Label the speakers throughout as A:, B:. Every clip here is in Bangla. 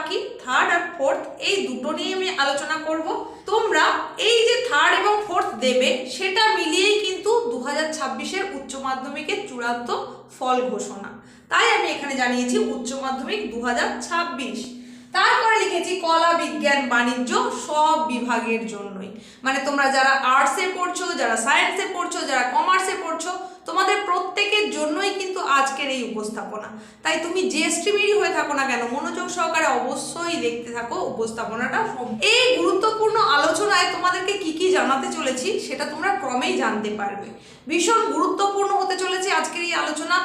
A: বাকি থার্ড আর ফোর্থ এই দুটো নিয়ে আমি আলোচনা করব। তোমরা এই যে থার্ড এবং ফোর্থ দেবে, সেটা মিলিয়েই কিন্তু দু হাজার ছাব্বিশের উচ্চ মাধ্যমিকের চূড়ান্ত ফল ঘোষণা। তাই আমি এখানে জানিয়েছি উচ্চ মাধ্যমিক দু হাজার ছাব্বিশ। তারপরে লিখেছি কলা, বিজ্ঞান, বাণিজ্য সব বিভাগের জন্যই। মানে তোমরা যারা আর্টসে পড়ছো, যারা সায়েন্সে পড়ছো, যারা কমার্সে পড়ছো, তোমাদের প্রত্যেকের জন্যই কিন্তু আজকের এই উপস্থাপনা। তাই তুমি যে স্ট্রিমেরই হয়ে থাকো না কেন, মনোযোগ সহকারে অবশ্যই দেখতে থাকো উপস্থাপনাটা। এই গুরুত্বপূর্ণ আলোচনায় তোমাদেরকে কি কি জানাতে চলেছি, সেটা তোমরা ক্রমেই জানতে পারবে। ভীষণ গুরুত্বপূর্ণ হতে চলেছে আজকের এই আলোচনা।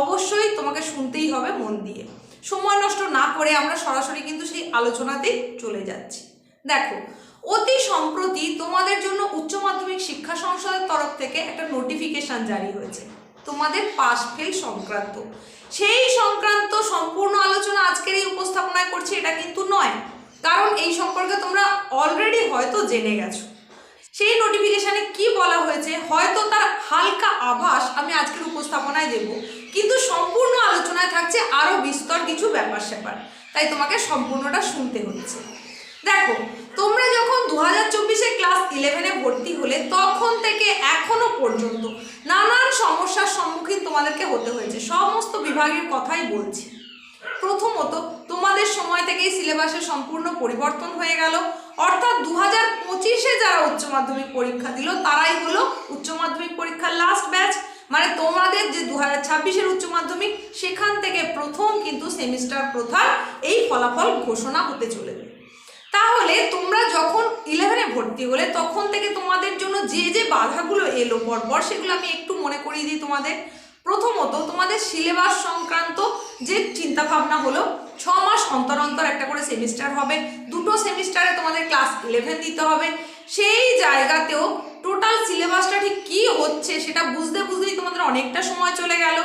A: অবশ্যই তোমাকে শুনতেই হবে মন দিয়ে। সময় নষ্ট না করে আমরা সরাসরি কিন্তু সেই আলোচনাতে চলে যাচ্ছি। দেখো, অতি সম্প্রতি তোমাদের জন্য উচ্চ মাধ্যমিক শিক্ষা সংসদের তরফ থেকে একটা নোটিফিকেশন জারি হয়েছে। তোমাদের পাস ফেল সংক্রান্ত। সেই সংক্রান্ত সম্পূর্ণ আলোচনা আজকের এই উপস্থাপনায় করছি, এটা কিন্তু নয়। কারণ এই সম্পর্কে তোমরা অলরেডি হয়তো জেনে গেছো। সেই নোটিফিকেশানে কি বলা হয়েছে, হয়তো তার হালকা আভাস আমি আজকের উপস্থাপনায় দেব। কিন্তু সম্পূর্ণ আলোচনায় থাকছে আরও বিস্তর কিছু ব্যাপার স্যাপার। তাই তোমাকে সম্পূর্ণটা শুনতে হচ্ছে। দেখো, তোমরা যখন দু হাজার চব্বিশে ক্লাস ইলেভেনে ভর্তি হলে তখন থেকে এখনও পর্যন্ত নানান সমস্যার সম্মুখীন তোমাদেরকে হতে হয়েছে। সমস্ত বিভাগের কথাই বলছি। প্রথমত, তোমাদের সময় থেকেই সিলেবাসের সম্পূর্ণ পরিবর্তন হয়ে গেল। অর্থাৎ দু হাজার পঁচিশে যারা উচ্চ মাধ্যমিক পরীক্ষা দিল, তারাই হলো উচ্চ মাধ্যমিক পরীক্ষার লাস্ট ব্যাচ মানে তোমাদের যে দু হাজার ছাব্বিশের উচ্চ মাধ্যমিক, সেখান থেকে প্রথম কিন্তু সেমিস্টার প্রথার এই ফলাফল ঘোষণা হতে চলেছে। তাহলে তোমরা যখন ইলেভেনে ভর্তি হলে, তখন থেকে তোমাদের জন্য যে যে বাধাগুলো এলো পরপর সেগুলো আমি একটু মনে করিয়ে দিই তোমাদের। প্রথমত, তোমাদের সিলেবাস সংক্রান্ত যে চিন্তাভাবনা হলো, ছ মাস অন্তর অন্তর একটা করে সেমিস্টার হবে। দুটো সেমিস্টারে তোমাদের ক্লাস ইলেভেন দিতে হবে। সেই জায়গাতেও টোটাল সিলেবাসটা ঠিক কী হচ্ছে সেটা বুঝতে বুঝতেই তোমাদের অনেকটা সময় চলে গেল।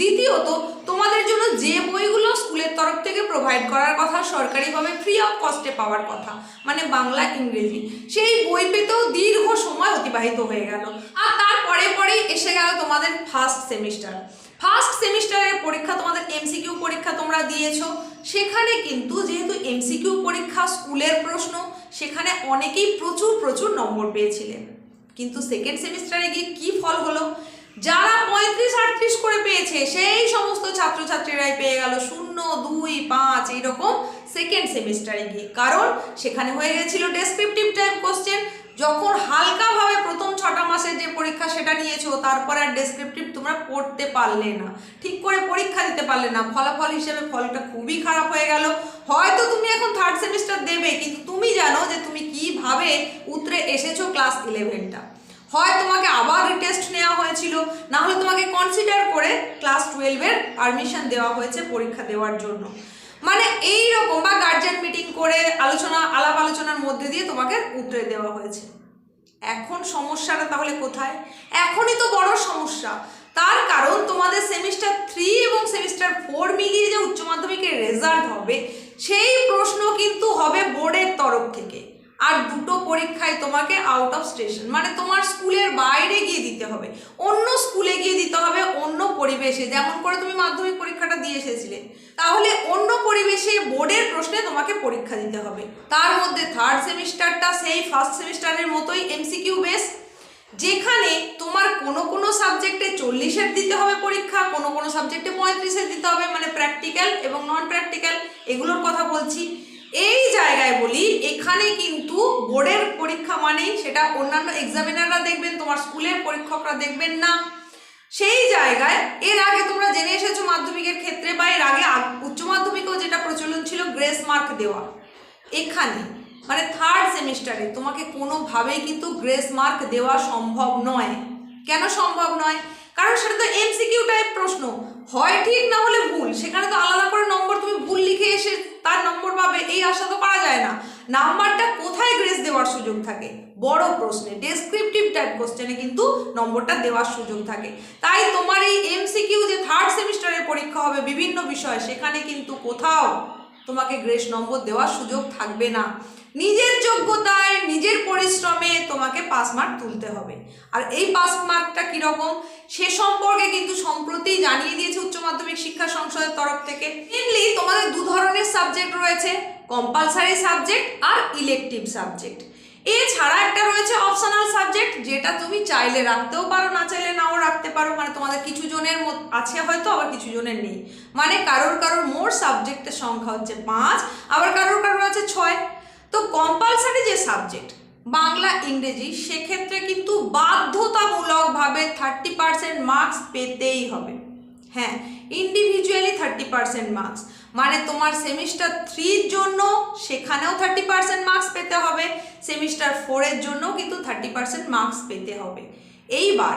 A: দ্বিতীয়ত, তোমাদের জন্য যে বইগুলো স্কুলের তরফ থেকে প্রোভাইড করার কথা সরকারিভাবে ফ্রি অফ কস্টে পাওয়ার কথা মানে বাংলা, ইংরেজি, সেই বই পেতেও দীর্ঘ সময় অতিবাহিত হয়ে গেল। আর তারপরে পরেই এসে গেল তোমাদের ফার্স্ট সেমিস্টার ফার্স্ট সেমিস্টারের পরীক্ষা তোমাদের এমসিকিউ পরীক্ষা তোমরা দিয়েছ। সেখানে কিন্তু যেহেতু এমসিকিউ পরীক্ষা স্কুলের প্রশ্ন, সেখানে অনেকেই প্রচুর প্রচুর নম্বর পেয়েছিলেন কিন্তু সেকেন্ড সেমিস্টারে গিয়ে কি ফল হলো? যারা পঁয়ত্রিশ, আটত্রিশ করে পেয়েছে, সেই সমস্ত ছাত্রছাত্রীরাই পেয়ে গেল শূন্য, দুই, পাঁচ, এইরকম সেকেন্ড সেমিস্টারে গিয়ে। কারণ সেখানে হয়ে গেছিল ডেসক্রিপটিভ টাইপ কোশ্চেন যখন হালকাভাবে প্রথম ছটা মাসের যে পরীক্ষা সেটা নিয়েছো, তারপরে আর ডেসক্রিপটিভ তোমরা পড়তে পারলে না। ঠিক করে পরীক্ষা দিতে পারলে না। ফলাফল হিসেবে ফলটা খুবই খারাপ হয়ে গেল। হয়তো তুমি এখন থার্ড সেমিস্টার দেবে, কিন্তু তুমি জানো যে তুমি কীভাবে উতরে এসেছ ক্লাস ইলেভেনটা হয় তোমাকে আবার রিটেস্ট নেওয়া হয়েছিল, না হলে তোমাকে কনসিডার করে ক্লাস টুয়েলভের পারমিশন দেওয়া হয়েছে পরীক্ষা দেওয়ার জন্য। মানে এই রকম বা গার্জেন মিটিং করে আলোচনা, আলাপ আলোচনার মধ্যে দিয়ে তোমাকে উতরে দেওয়া হয়েছে। এখন সমস্যাটা তাহলে কোথায়? এখনই তো বড় সমস্যা। তার কারণ তোমাদের সেমিস্টার থ্রি এবং সেমিস্টার ফোর মিলিয়ে যে উচ্চ মাধ্যমিকের রেজাল্ট হবে, সেই প্রশ্ন কিন্তু হবে বোর্ডের তরফ থেকে। আর দুটো পরীক্ষায় তোমাকে আউট অফ স্টেশন মানে তোমার স্কুলের বাইরে গিয়ে দিতে হবে। অন্য স্কুলে গিয়ে দিতে হবে অন্য পরিবেশে, যেমন করে তুমি মাধ্যমিক পরীক্ষাটা দিয়ে এসেছিলে। তাহলে অন্য পরিবেশে বোর্ডের প্রশ্নে তোমাকে পরীক্ষা দিতে হবে। তার মধ্যে থার্ড সেমিস্টারটা সেই ফার্স্ট সেমিস্টারের মতোই এমসিকিউ বেস যেখানে তোমার কোনো কোনো সাবজেক্টে চল্লিশের দিতে হবে পরীক্ষা, কোনো কোনো সাবজেক্টে পঁয়ত্রিশের দিতে হবে মানে প্র্যাকটিক্যাল এবং নন প্র্যাকটিক্যাল এগুলোর কথা বলছি। এই জায়গায় বলি, এখানে কিন্তু বোর্ডের পরীক্ষা মানেই সেটা অন্যান্য এক্সামিনাররা দেখবেন, তোমার স্কুলের পরীক্ষকরা দেখবেন না। সেই জায়গায় এর আগে তোমরা জেনে এসেছ মাধ্যমিকের ক্ষেত্রে বা এর আগে উচ্চ মাধ্যমিকেও যেটা প্রচলন ছিল গ্রেস মার্ক দেওয়া। এখানে মানে থার্ড সেমিস্টারে তোমাকে কোনোভাবেই কিন্তু গ্রেস মার্ক দেওয়া সম্ভব নয়। কেন সম্ভব নয়? কারণ সেটা তো এমসিকিউ টাইপ প্রশ্ন। হয় ঠিক না হলে ভুল। সেখানে তো আলাদা করে নম্বর তুমি ভুল লিখে এসে তার নম্বর পাবে, এই আশা তো করা যায় না। নাম্বারটা কোথায় গ্রেস দেওয়ার সুযোগ থাকে? বড় প্রশ্নে ডেসক্রিপটিভ টাইপ কোশ্চেনে কিন্তু নম্বরটা দেওয়ার সুযোগ থাকে। তাই তোমার এই এমসিকিউ যে থার্ড সেমিস্টারের পরীক্ষা হবে বিভিন্ন বিষয়, সেখানে কিন্তু কোথাও তোমাকে গ্রেস নম্বর দেওয়ার সুযোগ থাকবে না। নিজের যোগ্যতায়, নিজের পরিশ্রমে তোমাকে পাস মার্ক তুলতে হবে। আর এই পাস মার্কটা কীরকম, সে সম্পর্কে কিন্তু সম্প্রতি জানিয়ে দিয়েছে উচ্চ মাধ্যমিক শিক্ষা সংসদের তরফ থেকে। মেনলি তোমাদের দু ধরনের সাবজেক্ট রয়েছে কম্পালসারি সাবজেক্ট আর ইলেকটিভ সাবজেক্ট এছাড়া একটা রয়েছে অপশনাল সাবজেক্ট যেটা তুমি চাইলে রাখতেও পারো, না চাইলে নাও রাখতে পারো। মানে তোমাদের কিছু জনের আছে হয়তো, আবার কিছু জনের নেই। মানে কারোর কারোর মোট সাবজেক্টের সংখ্যা হচ্ছে পাঁচ, আবার কারোর কারোর আছে ছয়। তো কম্পালসারি যে সাবজেক্ট বাংলা, ইংরেজি, সেক্ষেত্রে কিন্তু বাধ্যতামূলকভাবে থার্টি পার্সেন্ট মার্কস পেতেই হবে। হ্যাঁ ইন্ডিভিজুয়ালি থার্টি পার্সেন্ট মার্কস মানে তোমার সেমিস্টার থ্রির জন্য সেখানেও থার্টি পার্সেন্ট মার্কস পেতে হবে সেমিস্টার ফোরের জন্য কিন্তু থার্টি পার্সেন্ট মার্কস পেতে হবে। এইবার,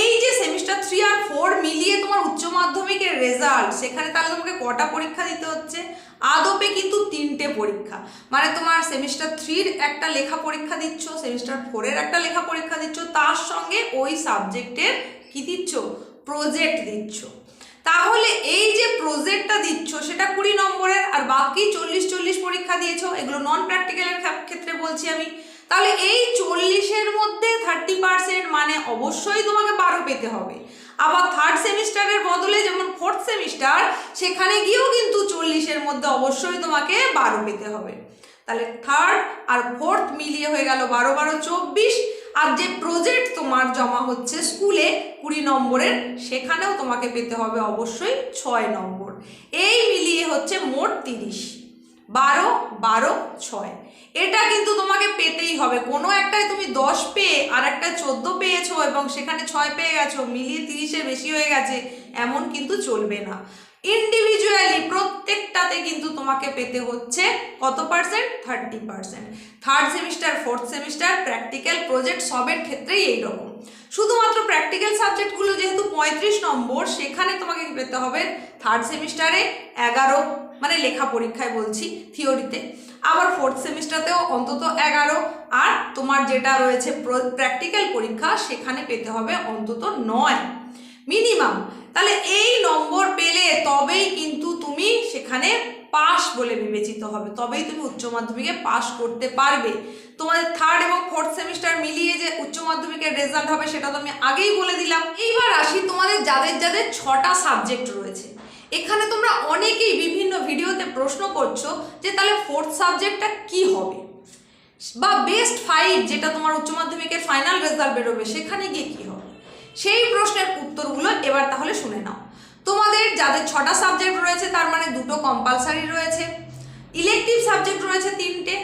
A: এই যে সেমিস্টার থ্রি আর ফোর মিলিয়ে তোমার উচ্চ মাধ্যমিকের রেজাল্ট সেখানে তাহলে তোমাকে কটা পরীক্ষা দিতে হচ্ছে? আদপে কিন্তু তিনটে পরীক্ষা। মানে তোমার সেমিস্টার থ্রির একটা লেখা পরীক্ষা দিচ্ছ সেমিস্টার ফোরের একটা লেখা পরীক্ষা দিচ্ছ, তার সঙ্গে ওই সাবজেক্টের কি দিচ্ছ? প্রজেক্ট দিচ্ছ। তাহলে এই যে প্রজেক্টটা দিচ্ছ, সেটা কুড়ি নম্বরের আর বাকি চল্লিশ চল্লিশ পরীক্ষা দিয়েছ, এগুলো নন প্র্যাকটিক্যালের ক্ষেত্রে বলছি আমি। তাহলে এই চল্লিশের মধ্যে থার্টি পার্সেন্ট মানে অবশ্যই তোমাকে বারো পেতে হবে। আবার থার্ড সেমিস্টারের বদলে যেমন ফোর্থ সেমিস্টার সেখানে গিয়েও কিন্তু চল্লিশের মধ্যে অবশ্যই তোমাকে বারো পেতে হবে। তাহলে থার্ড আর ফোর্থ মিলিয়ে হয়ে গেল বারো বারো চব্বিশ। আর যে প্রজেক্ট তোমার জমা হচ্ছে স্কুলে কুড়ি নম্বরের, সেখানেও তোমাকে পেতে হবে অবশ্যই ছয় নম্বর। এই মিলিয়ে হচ্ছে মোট তিরিশ। বারো বারো ছয়। এটা কিন্তু তোমাকে পেতেই হবে। কোনো একটাই তুমি দশ পেয়ে আর একটা চোদ্দ পেয়েছ এবং সেখানে ছয় পেয়ে গেছো, মিলিয়ে তিরিশের বেশি হয়ে গেছে, এমন কিন্তু চলবে না। ইন্ডিভিজুয়ালি প্রত্যেকটাতে কিন্তু তোমাকে পেতে হচ্ছে কত percent thirty percent third semester fourth semester practical project সবের ক্ষেত্রেই এইরকম। শুধুমাত্র প্র্যাকটিক্যাল সাবজেক্টগুলো যেহেতু পঁয়ত্রিশ নম্বর, সেখানে তোমাকে পেতে হবে? থার্ড সেমিস্টারে এগারো মানে লেখা পরীক্ষায় বলছি থিওরিতে আবার ফোর্থ সেমিস্টারতেও অন্তত এগারো। আর তোমার যেটা রয়েছে প্র্যাকটিক্যাল পরীক্ষা, সেখানে পেতে হবে অন্তত নয়। মিনিমাম তাহলে এই নম্বর পেলে তবেই কিন্তু তুমি সেখানে পাশ বলে বিবেচিত হবে। তবেই তুমি উচ্চ মাধ্যমিকে পাস করতে পারবে। তোমাদের থার্ড এবং ফোর্থ সেমিস্টার মিলিয়ে যে উচ্চ মাধ্যমিকের রেজাল্ট হবে, সেটা তো আমি আগেই বলে দিলাম। এইবার আসি তোমাদের যাদের যাদের ছটা সাবজেক্ট রয়েছে। এখানে তোমরা অনেকেই বিভিন্ন ভিডিওতে প্রশ্ন করছ যে তাহলে ফোর্থ সাবজেক্টটা কি হবে? বা বেস্ট ফাইভ যেটা তোমার উচ্চ মাধ্যমিকের ফাইনাল রেজাল্ট বেরোবে, সেখানে গিয়ে কী হবে? সেই প্রশ্নের উত্তরগুলো এবার তাহলে শুনে নাও। তোমাদের যাদের ছটা সাবজেক্ট রয়েছে, তার মানে দুটো কম্পালসারি রয়েছে ইলেকটিভ সাবজেক্ট রয়েছে তিনটে,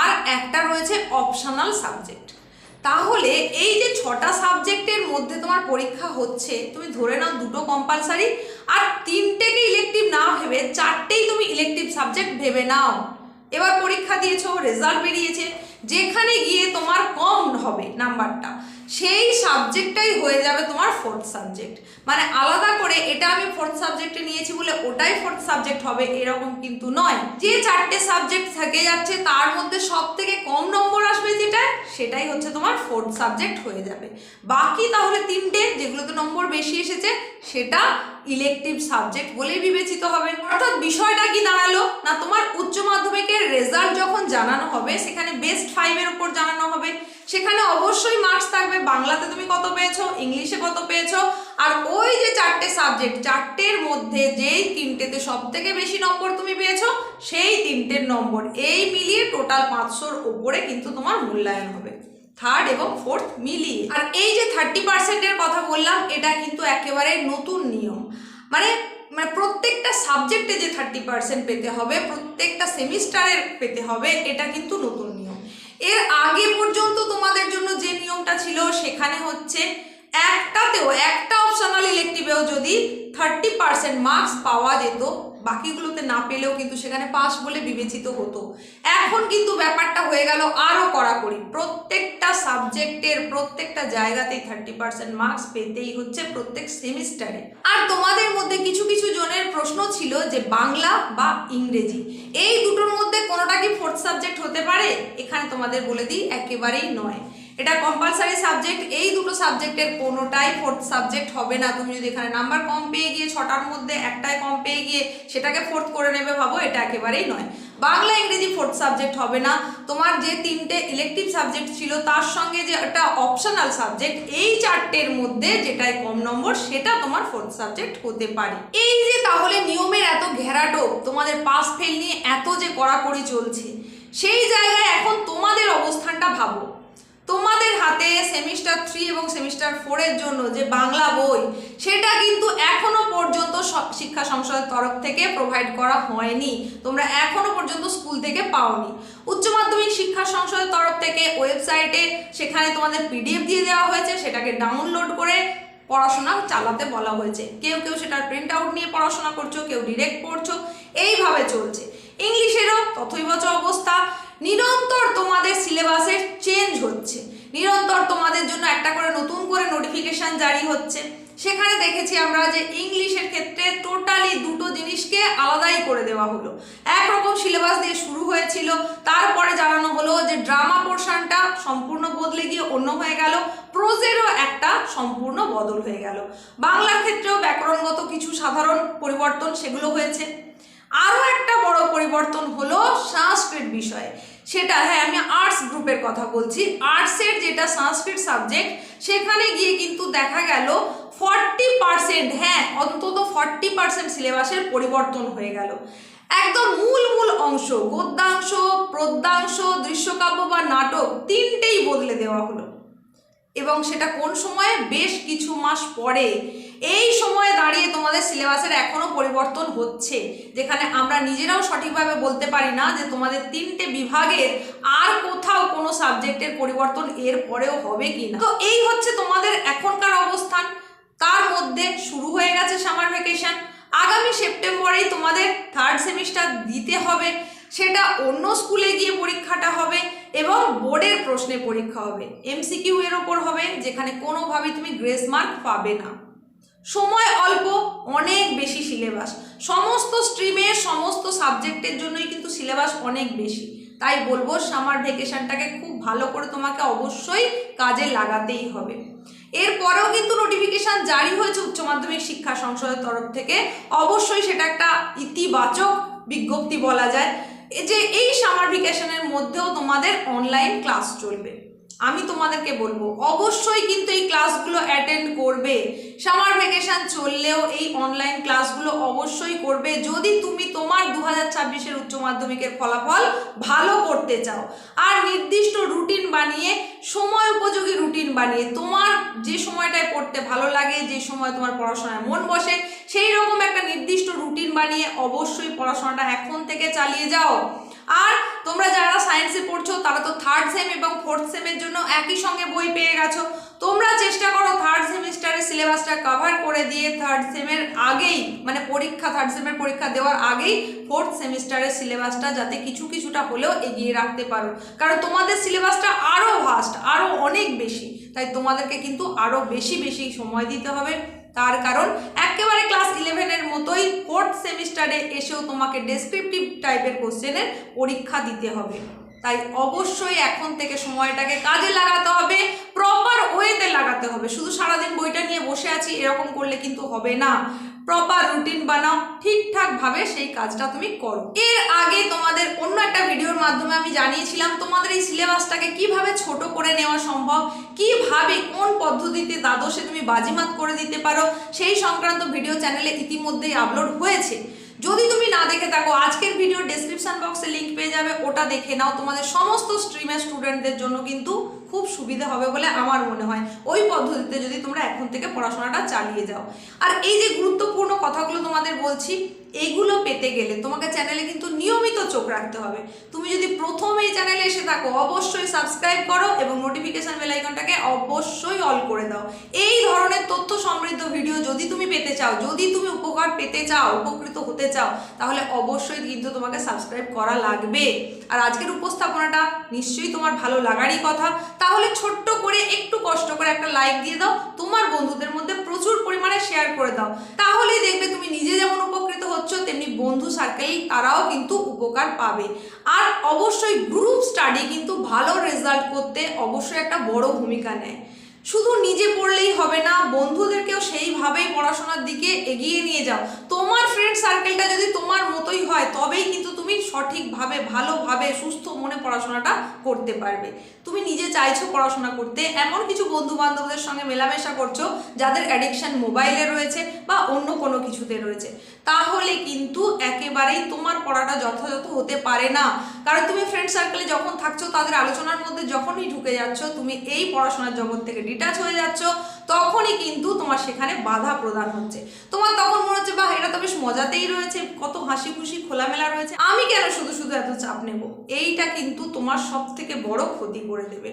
A: আর একটা রয়েছে অপশনাল সাবজেক্ট তাহলে এই যে ছটা সাবজেক্টের মধ্যে তোমার পরীক্ষা হচ্ছে, তুমি ধরে নাও দুটো কম্পালসারি আর তিনটেকে ইলেকটিভ না ভেবে চারটেই তুমি ইলেকটিভ সাবজেক্ট ভেবে নাও। এবার পরীক্ষা দিয়েছ রেজাল্ট বেরিয়েছে, যেখানে গিয়ে তোমার কম হবে নাম্বারটা সেই সাবজেক্টটাই হয়ে যাবে তোমার ফোর্থ সাবজেক্ট মানে আলাদা করে এটা আমি ফোর্থ সাবজেক্টে নিয়েছি বলে ওটাই ফোর্থ সাবজেক্ট হবে এরকম কিন্তু নয়। যে চারটে সাবজেক্ট থেকে যাচ্ছে, তার মধ্যে সব থেকে কম নম্বর আসবে যেটা, সেটাই হচ্ছে তোমার ফোর্থ সাবজেক্ট হয়ে যাবে। বাকি তাহলে তিনটে, যেগুলোতে নম্বর বেশি এসেছে, সেটা ইলেকটিভ সাবজেক্ট বলেই বিবেচিত হবে। অর্থাৎ বিষয়টা কি দাঁড়াল? না তোমার উচ্চ মাধ্যমিকের রেজাল্ট যখন জানানো হবে, সেখানে বেস্ট ফাইভের উপর জানানো হবে। সেখানে অবশ্যই মার্কস থাকবে। বাংলাতে তুমি কত পেয়েছ? ইংলিশে কত পেয়েছ? আর ওই যে চারটে সাবজেক্ট চারটের মধ্যে যেই তিনটেতে সব থেকে বেশি নম্বর তুমি পেয়েছ, সেই তিনটের নম্বর। এই মিলিয়ে টোটাল পাঁচশোর ওপরে কিন্তু তোমার মূল্যায়ন হবে। থার্ড এবং ফোর্থ মিলিয়ে। আর এই যে থার্টি পার্সেন্টের কথা বললাম, এটা কিন্তু একেবারে নতুন নিয়ম। মানে মানে প্রত্যেকটা সাবজেক্টে যে থার্টি পার্সেন্ট পেতে হবে, প্রত্যেকটা সেমিস্টারের পেতে হবে, এটা কিন্তু নতুন এর আগে পর্যন্ত তোমাদের জন্য যে নিয়মটা ছিল সেখানে হচ্ছে একটাতেও, একটা অপশনাল ইলেকটিভেও যদি থার্টি পার্সেন্ট মার্কস পাওয়া যেত, বাকিগুলোতে না পেলেও কিন্তু সেখানে পাস বলে বিবেচিত হতো। এখন কিন্তু ব্যাপারটা হয়ে গেল আরও কড়াকড়ি। প্রত্যেকটা সাবজেক্টের প্রত্যেকটা জায়গাতেই থার্টি পার্সেন্ট মার্কস পেতেই হচ্ছে প্রত্যেক সেমিস্টারে আর তোমাদের মধ্যে কিছু কিছু জনের প্রশ্ন ছিল যে বাংলা বা ইংরেজি। এই দুটোর মধ্যে কোনোটা কি ফোর্থ সাবজেক্ট হতে পারে? এখানে তোমাদের বলে দিই, একেবারেই নয়। এটা কম্পালসারি সাবজেক্ট এই দুটো সাবজেক্টের কোনোটাই ফোর্থ সাবজেক্ট হবে না। তুমি যদি এখানে নাম্বার কম পেয়ে গিয়ে ছটার মধ্যে একটাই কম পেয়ে গিয়ে সেটাকে ফোর্থ করে নেবে ভাবো, এটা একেবারেই নয়। বাংলা, ইংরেজি ফোর্থ সাবজেক্ট হবে না। তোমার যে তিনটে ইলেকটিভ সাবজেক্ট ছিল, তার সঙ্গে যে একটা অপশনাল সাবজেক্ট এই চারটের মধ্যে যেটাই কম নম্বর, সেটা তোমার ফোর্থ সাবজেক্ট হতে পারে। এই যে তাহলে নিয়মের এত ঘেরাটো তোমাদের পাস ফেল নিয়ে এত যে কড়াকড়ি চলছে, সেই জায়গায় এখন তোমাদের অবস্থানটা ভাবো। তোমাদের হাতে সেমিস্টার থ্রি এবং সেমিস্টার ফোরের জন্য যে বাংলা বই, সেটা কিন্তু এখনও পর্যন্ত শিক্ষা সংসদের তরফ থেকে প্রোভাইড করা হয়নি। তোমরা এখনও পর্যন্ত স্কুল থেকে পাওনি। উচ্চ মাধ্যমিক শিক্ষা সংসদের তরফ থেকে ওয়েবসাইটে সেখানে তোমাদের পিডিএফ দিয়ে দেওয়া হয়েছে, সেটাকে ডাউনলোড করে পড়াশোনা চালাতে বলা হয়েছে। কেউ কেউ সেটার প্রিন্ট আউট নিয়ে পড়াশোনা করছ, কেউ ডিরেক্ট পড়ছো, এইভাবে চলছে। ইংলিশেরও তথৈবচ অবস্থা। নিরন্তর তোমাদের সিলেবাসের চেঞ্জ হচ্ছে। নিরন্তর তোমাদের জন্য একটা করে নতুন করে নোটিফিকেশন জারি হচ্ছে। সেখানে দেখেছি আমরা যে ইংলিশের ক্ষেত্রে টোটালি দুটো জিনিসকে আলাদাই করে দেওয়া হলো। একরকম সিলেবাস দিয়ে শুরু হয়েছিল, তারপরে জানানো হলো যে ড্রামা পোর্শনটা সম্পূর্ণ বদলে গিয়ে অন্য হয়ে গেল প্রোজেরও একটা সম্পূর্ণ বদল হয়ে গেল। বাংলার ক্ষেত্রেও ব্যাকরণগত কিছু সাধারণ পরিবর্তন সেগুলো হয়েছে। আরও একটা বড় পরিবর্তন হলো সংস্কৃত বিষয়ে। সেটা হ্যাঁ আমি আর্টস গ্রুপের কথা বলছি। আর্টসের যেটা সংস্কৃত সাবজেক্ট সেখানে গিয়ে কিন্তু দেখা গেল ফর্টি পার্সেন্ট হ্যাঁ অন্তত ফর্টি পার্সেন্ট সিলেবাসের পরিবর্তন হয়ে গেল। একদম মূল মূল অংশ, গদ্যাংশ, প্রদ্যাংশ, দৃশ্যকাব্য বা নাটক, তিনটেই বদলে দেওয়া হলো। এবং সেটা কোন সময়ে? বেশ কিছু মাস পরে। এই সময়ে দাঁড়িয়ে তোমাদের সিলেবাসের এখনও পরিবর্তন হচ্ছে, যেখানে আমরা নিজেরাও সঠিকভাবে বলতে পারি না যে তোমাদের তিনটে বিভাগের আর কোথাও কোনো সাবজেক্টের পরিবর্তন এর পরেও হবে কি না তো এই হচ্ছে তোমাদের এখনকার অবস্থান। তার মধ্যে শুরু হয়ে গেছে সামার ভ্যাকেশন। আগামী সেপ্টেম্বরেই তোমাদের থার্ড সেমিস্টার দিতে হবে। সেটা অন্য স্কুলে গিয়ে পরীক্ষাটা হবে এবং বোর্ডের প্রশ্নে পরীক্ষা হবে। এমসিকিউ এর ওপর হবে, যেখানে কোনোভাবেই তুমি গ্রেস মার্ক পাবে না। সময় অল্প, অনেক বেশি সিলেবাস। সমস্ত স্ট্রিমের, সমস্ত সাবজেক্টের জন্যই কিন্তু সিলেবাস অনেক বেশি। তাই বলব, সামার ভেকেশনটাকে খুব ভালো করে তোমাকে অবশ্যই কাজে লাগাতেই হবে। এরপরেও কিন্তু নোটিফিকেশন জারি হয়েছে উচ্চ মাধ্যমিক শিক্ষা সংসদের তরফ থেকে। অবশ্যই সেটা একটা ইতিবাচক বিজ্ঞপ্তি বলা যায়। যে এই সামার ভেকেশনের মধ্যেও তোমাদের অনলাইন ক্লাস চলবে। আমি তোমাদেরকে বলব, অবশ্যই কিন্তু এই ক্লাসগুলো অ্যাটেন্ড করবে। সামার ভ্যাকেশন চললেও এই অনলাইন ক্লাসগুলো অবশ্যই করবে। যদি তুমি তোমার দু হাজার ছাব্বিশের উচ্চ মাধ্যমিকের ফলাফল ভালো করতে চাও, আর নির্দিষ্ট রুটিন বানিয়ে, সময় উপযোগী রুটিন বানিয়ে, তোমার যে সময়টায় পড়তে ভালো লাগে, যে সময় তোমার পড়াশোনায় মন বসে, সেই রকম একটা নির্দিষ্ট রুটিন বানিয়ে অবশ্যই পড়াশোনাটা এখন থেকে চালিয়ে যাও। আর তোমরা যারা সায়েন্সে পড়ছো তারা তো থার্ড সেম এবং ফোর্থ সেমের জন্য একই সঙ্গে বই পেয়ে গেছো। তোমরা চেষ্টা করো থার্ড সেমিস্টারের সিলেবাসটা কভার করে দিয়ে থার্ড সেমের আগেই মানে পরীক্ষা থার্ড সেমের পরীক্ষা দেওয়ার আগেই ফোর্থ সেমিস্টারের সিলেবাসটা যাতে কিছু কিছুটা হলেও এগিয়ে রাখতে পারো। কারণ তোমাদের সিলেবাসটা আরও ভাস্ট আরও অনেক বেশি। তাই তোমাদেরকে কিন্তু আরও বেশি বেশি সময় দিতে হবে। তার কারণ একেবারে ক্লাস ইলেভেনের মতোই ফোর্থ সেমিস্টারে এসেও তোমাকে ডেসক্রিপটিভ টাইপের কোশ্চেনের পরীক্ষা দিতে হবে। তাই অবশ্যই এখন থেকে সময়টাকে কাজে লাগাতে হবে প্রপার ওয়েতে লাগাতে হবে। শুধু সারাদিন বইটা নিয়ে বসে আছি, এরকম করলে কিন্তু হবে না। প্রপার রুটিন বানাও, ঠিকঠাকভাবে সেই কাজটা তুমি করো। এর আগে তোমাদের অন্য একটা ভিডিওর মাধ্যমে আমি জানিয়েছিলাম তোমাদের এই সিলেবাসটাকে কীভাবে ছোট করে নেওয়া সম্ভব, কীভাবে কোন পদ্ধতিতে দ্বাদশে তুমি বাজিমাত করে দিতে পারো, সেই সংক্রান্ত ভিডিও চ্যানেলে ইতিমধ্যেই আপলোড হয়েছে। যদি তুমি না দেখে থাকো, আজকের ভিডিও ডেসক্রিপশন বক্সে লিঙ্ক পেয়ে যাবে, ওটা দেখে নাও। তোমাদের সমস্ত স্ট্রিমের স্টুডেন্টদের জন্য কিন্তু খুব সুবিধা হবে বলে আমার মনে হয়। ওই পদ্ধতিতে যদি তোমরা এখন থেকে পড়াশোনাটা চালিয়ে যাও। আর এই যে গুরুত্বপূর্ণ কথাগুলো তোমাদের বলছি এইগুলো পেতে গেলে তোমাকে চ্যানেলে কিন্তু নিয়মিত চোখ রাখতে হবে। তুমি যদি প্রথম এই চ্যানেলে এসে থাকো, অবশ্যই সাবস্ক্রাইব করো এবং নোটিফিকেশন বেল আইকনটাকে অবশ্যই অল করে দাও। এই ধরনের তথ্য সমৃদ্ধ ভিডিও যদি তুমি পেতে চাও, যদি তুমি উপকার পেতে চাও, উপকৃত হতে চাও, তাহলে অবশ্যই কিন্তু তোমাকে সাবস্ক্রাইব করা লাগবে। আর আজকের উপস্থাপনাটা নিশ্চয়ই তোমার ভালো লাগারই কথা। তাহলে ছোট্ট করে একটু কষ্ট করে একটা লাইক দিয়ে দাও, তোমার বন্ধুদের মধ্যে প্রচুর পরিমাণে শেয়ার করে দাও। তাহলেই দেখবে তুমি নিজে যেমন উপকৃত হচ্ছ তেমনি বন্ধু সার্কেল তারাও কিন্তু উপকার পাবে। আর অবশ্যই গ্রুপ স্টাডি কিন্তু ভালো রেজাল্ট করতে অবশ্যই একটা বড় ভূমিকা নেয়। শুধু নিজে পড়লেই হবে না, বন্ধুদেরকেও সেইভাবেই পড়াশোনার দিকে এগিয়ে নিয়ে যাও। তোমার ফ্রেন্ড সার্কেলটা যদি তোমার মতোই হয়, তবেই কিন্তু তুমি সঠিকভাবে, ভালোভাবে, সুস্থ মনে পড়াশোনাটা করতে পারবে। তুমি নিজে চাইছো পড়াশোনা করতে? এমন কিছু বন্ধু বান্ধবদের সঙ্গে মেলামেশা করছ যাদের অ্যাডিকশান মোবাইলে রয়েছে বা অন্য কোনো কিছুতে রয়েছে? তাহলে কিন্তু একেবারেই তোমার পড়াটা যথাযথ হতে পারে না। কারণ তুমি ফ্রেন্ড সার্কেলে যখন থাকছো, তাদের আলোচনার মধ্যে যখনই ঢুকে যাচ্ছ, তুমি এই পড়াশোনার জগৎ থেকে ডিটাচ হয়ে যাচ্ছ, তখনই কিন্তু তোমার সেখানে বাধা প্রদান হচ্ছে। তোমার তখন মনে হচ্ছে, বাহ, এটা তো বেশ মজাতেই রয়েছে, কত হাসি খুশি খোলামেলা রয়েছে। আমি কেন শুধু শুধু এত চাপ নেব? এইটা কিন্তু তোমার সব থেকে বড় ক্ষতি করে দেবে।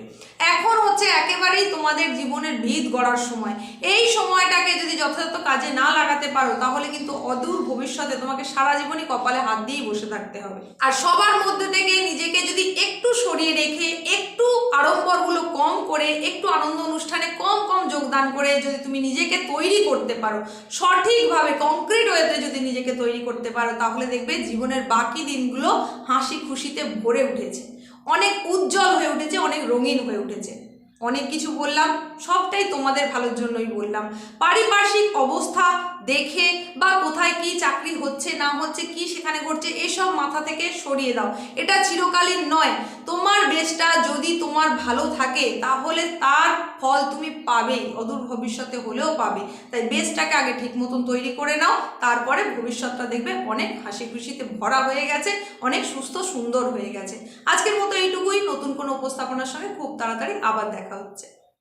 A: এখন হচ্ছে একেবারেই তোমাদের জীবনের ভিত গড়ার সময়। এই সময়টাকে যদি যথাযথ কাজে না লাগাতে পারো, তাহলে কিন্তু অদূর ভবিষ্যতে তোমাকে সারা জীবনই কপালে হাত দিয়েই বসে থাকতে হবে। আর সবার মধ্যে থেকে নিজেকে যদি একটু সরিয়ে রেখে, একটু আড়ম্বরগুলো কম করে, একটু আনন্দ অনুষ্ঠানে কম কম যোগদান করে যদি তুমি নিজেকে তৈরি করতে পারো, সঠিকভাবে কংক্রিট ওয়েতে যদি নিজেকে তৈরি করতে পারো, তাহলে দেখবে জীবনের বাকি দিনগুলো হাসি খুশিতে ভরে উঠেছে। অনেক উজ্জ্বল হয়ে উঠেছে, অনেক রঙিন হয়ে উঠেছে। অনেক কিছু বললাম, সবটাই তোমাদের ভালোর জন্যই বললাম। পারিপার্শ্বিক অবস্থা দেখে বা কোথায় কি চাকরি হচ্ছে, না হচ্ছে, কি সেখানে ঘটছে, এসব মাথা থেকে সরিয়ে দাও। এটা চিরকালীন নয়। তোমার বেশটা যদি তোমার ভালো থাকে, তাহলে তার ফল তুমি পাবেই, অদূর ভবিষ্যতে হলেও পাবে। তাই বেশটাকে আগে ঠিক মতন তৈরি করে নাও, তারপরে ভবিষ্যৎটা দেখবে অনেক হাসি খুশিতে ভরা হয়ে গেছে, অনেক সুস্থ সুন্দর হয়ে গেছে। আজকের মতো এইটুকুই। নতুন কোনো উপস্থাপনার সঙ্গে খুব তাড়াতাড়ি আবার দেখা হচ্ছে।